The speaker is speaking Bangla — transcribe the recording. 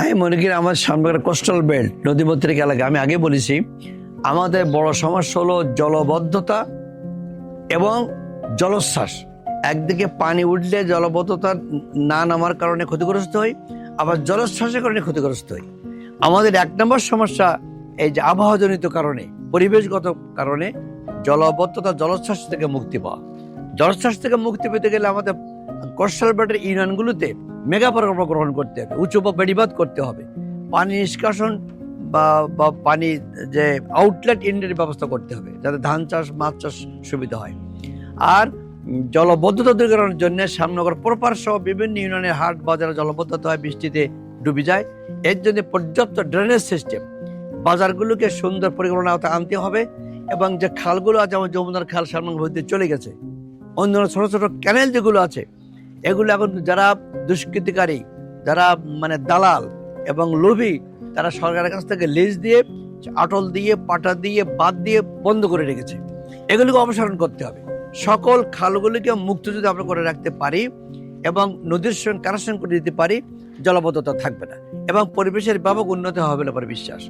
আমি মনে করি আমার সামনে কোস্টাল বেল্ট নদীমত্রিক এলাকা। আমি আগে বলেছি, আমাদের বড় সমস্যা হলো জলবদ্ধতা এবং জলোচ্ছ্বাস। একদিকে পানি উঠলে জলবদ্ধতা না নামার কারণে ক্ষতিগ্রস্ত হই আবার জলোচ্ছ্বাসের কারণে ক্ষতিগ্রস্ত হই আমাদের এক নম্বর সমস্যা এই যে আবহাওয়াজনিত কারণে, পরিবেশগত কারণে জলবদ্ধতা জলোচ্ছ্বাস থেকে মুক্তি পাওয়া। জলোচ্ছ্বাস থেকে মুক্তি পেতে গেলে আমাদের কোস্টাল বেল্টের ইউনিয়নগুলোতে মেগা প্রকল্প গ্রহণ করতে হবে, উচ্চ বেড়িবাদ করতে হবে। পানি নিষ্কাশন বা বা পানি যে আউটলেট ইন্ডের ব্যবস্থা করতে হবে, যাতে ধান চাষ, মাছ চাষ সুবিধা হয়। আর জলবদ্ধতা দূরীকরণের জন্য শ্যামনগর প্রপার সহ বিভিন্ন ইউনিয়নের হাট, বাজারে জলবদ্ধতা হয়, বৃষ্টিতে ডুবে যায়। এর জন্য পর্যাপ্ত ড্রেনেজ সিস্টেম বাজারগুলোকে সুন্দর পরিকল্পনা আওতায় আনতে হবে এবং যে খালগুলো আছে, যেমন যমুনার খাল, শ্যামনগর চলে গেছে, অন্যান্য ছোটো ছোটো ক্যানেল যেগুলো আছে এগুলো এখন যারা দুষ্কৃতিকারী, যারা মানে দালাল এবং লোভী, তারা সরকারের কাছ থেকে লিজ দিয়ে, আটল দিয়ে, পাটা দিয়ে, বাদ দিয়ে বন্ধ করে রেখেছে। এগুলিকে অপসারণ করতে হবে। সকল খালগুলিকে মুক্ত যদি আমরা করে রাখতে পারি এবং নদীর সঙ্গে কানেকশন করে দিতে পারি, জলবদ্ধতা থাকবে না এবং পরিবেশের ব্যাপক উন্নতি হবে বলে আমার বিশ্বাস।